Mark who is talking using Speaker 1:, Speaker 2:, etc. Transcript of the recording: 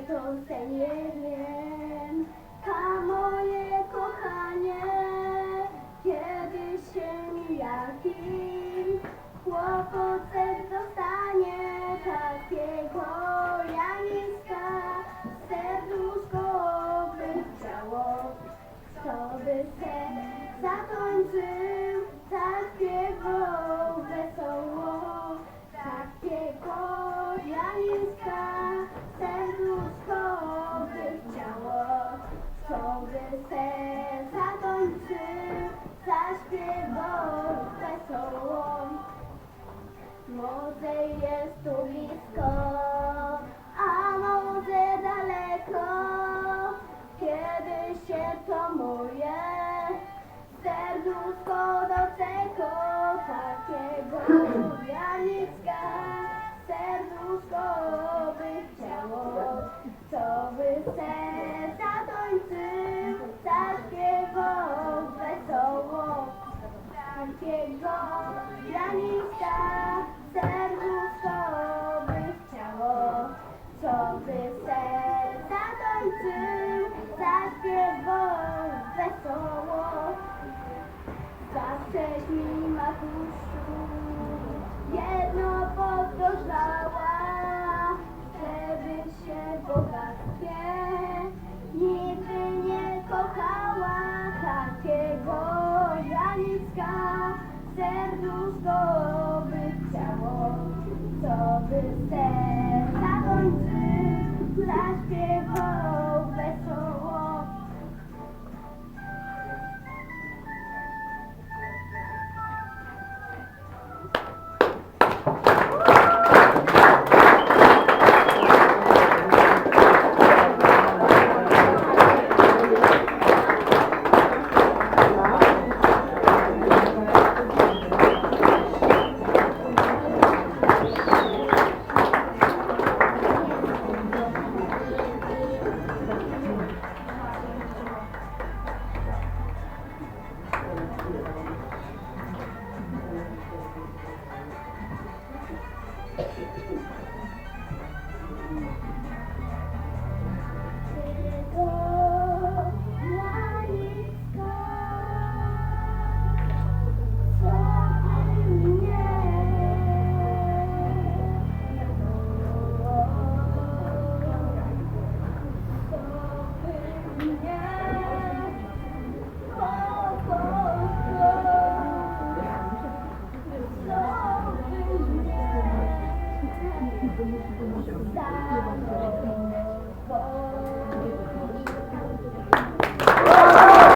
Speaker 1: to se nie wiem. A moje kochanie, się jakim kłopotem Może jest tu blisko, a może daleko, kiedy się to moje serduszko do tego takiego był, wesoło. Mi matuszu, jedno powtarzała, żeby się bogactwie nigdy nie kochała takiego Janicka. Serduszko by chciało, co by.